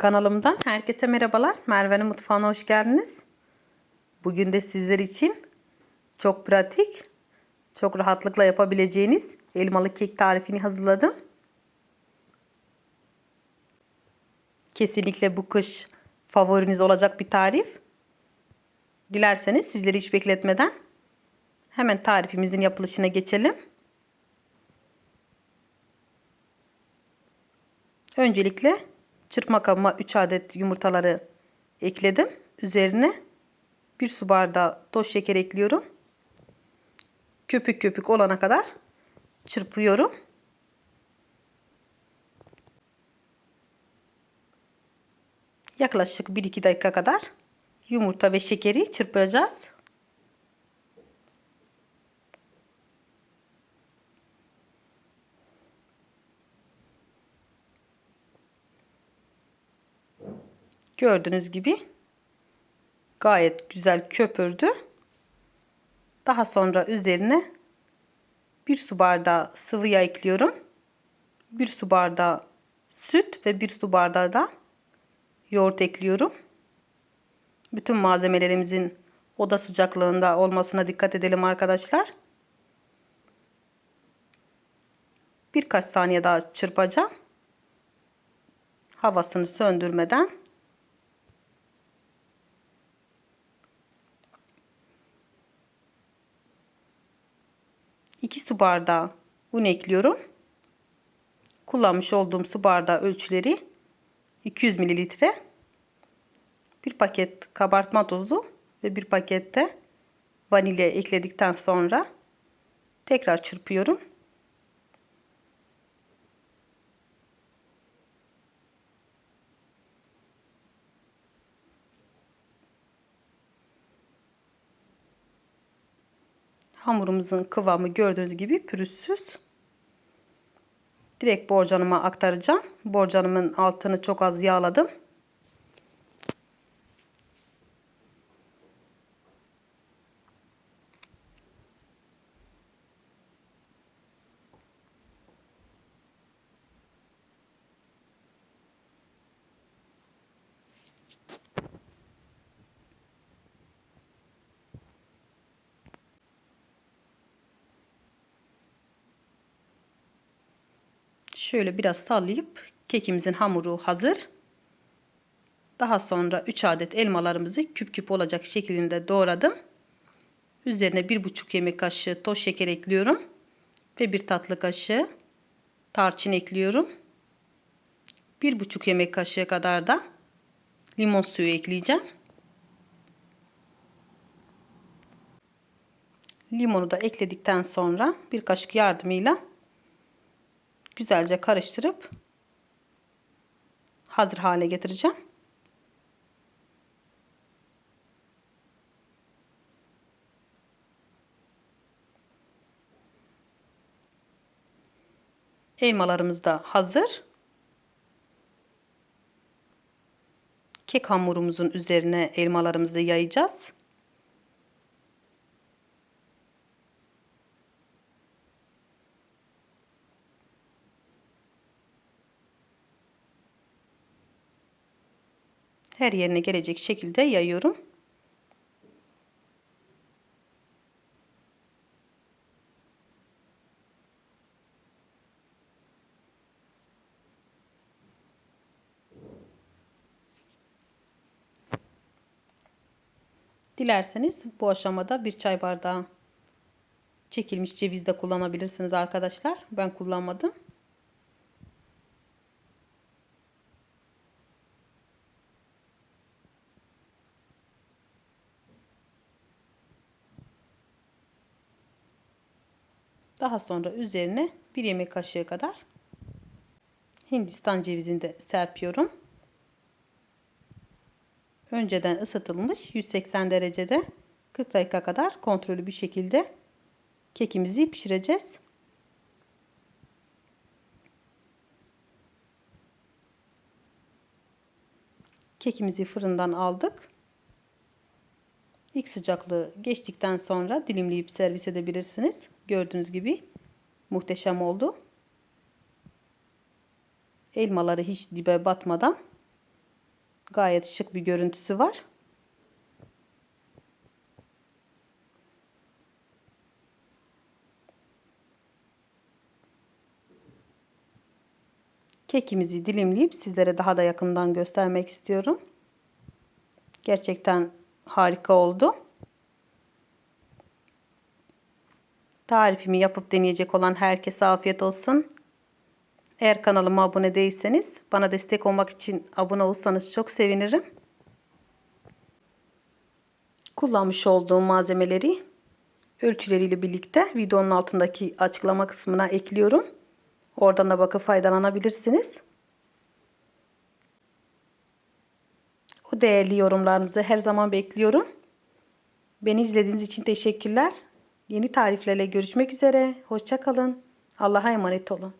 Kanalımdan herkese merhabalar. Merve'nin mutfağına hoş geldiniz. Bugün de sizler için çok pratik, çok rahatlıkla yapabileceğiniz elmalı kek tarifini hazırladım. Kesinlikle bu kış favoriniz olacak bir tarif. Dilerseniz sizleri hiç bekletmeden hemen tarifimizin yapılışına geçelim. Öncelikle çırpma kabıma 3 adet yumurtaları ekledim. Üzerine 1 su bardağı toz şeker ekliyorum. Köpük köpük olana kadar çırpıyorum. Yaklaşık 1-2 dakika kadar yumurta ve şekeri çırpacağız. Gördüğünüz gibi gayet güzel köpürdü. Daha sonra üzerine bir su bardağı sıvı yağ ekliyorum. Bir su bardağı süt ve bir su bardağı da yoğurt ekliyorum. Bütün malzemelerimizin oda sıcaklığında olmasına dikkat edelim arkadaşlar. Birkaç saniye daha çırpacağım. Havasını söndürmeden su bardağı un ekliyorum. Kullanmış olduğum su bardağı ölçüleri 200 mililitre. Bir paket kabartma tozu ve bir pakette vanilya ekledikten sonra tekrar çırpıyorum. Hamurumuzun kıvamı gördüğünüz gibi pürüzsüz. Direkt borcanıma aktaracağım. Borcanımın altını çok az yağladım. Şöyle biraz sallayıp kekimizin hamuru hazır. Daha sonra 3 adet elmalarımızı küp küp olacak şeklinde doğradım. Üzerine 1,5 yemek kaşığı toz şeker ekliyorum. Ve 1 tatlı kaşığı tarçın ekliyorum. 1,5 yemek kaşığı kadar da limon suyu ekleyeceğim. Limonu da ekledikten sonra bir kaşık yardımıyla güzelce karıştırıp hazır hale getireceğim. Elmalarımız da hazır. Kek hamurumuzun üzerine elmalarımızı yayacağız. Her yerine gelecek şekilde yayıyorum. Dilerseniz bu aşamada bir çay bardağı çekilmiş ceviz de kullanabilirsiniz arkadaşlar. Ben kullanmadım. Daha sonra üzerine bir yemek kaşığı kadar Hindistan cevizini de serpiyorum. Önceden ısıtılmış 180 derecede 40 dakika kadar kontrollü bir şekilde kekimizi pişireceğiz. Kekimizi fırından aldık. İlk sıcaklığı geçtikten sonra dilimleyip servis edebilirsiniz. Gördüğünüz gibi muhteşem oldu. Elmaları hiç dibe batmadan Gayet şık bir görüntüsü var. Kekimizi dilimleyip sizlere daha da yakından göstermek istiyorum. Gerçekten harika oldu. Tarifimi yapıp deneyecek olan herkese afiyet olsun. Eğer kanalıma abone değilseniz bana destek olmak için abone olursanız çok sevinirim. Kullanmış olduğum malzemeleri ölçüleriyle birlikte videonun altındaki açıklama kısmına ekliyorum. Oradan da bakıp faydalanabilirsiniz. Değerli yorumlarınızı her zaman bekliyorum. Beni izlediğiniz için teşekkürler. Yeni tariflerle görüşmek üzere. Hoşça kalın. Allah'a emanet olun.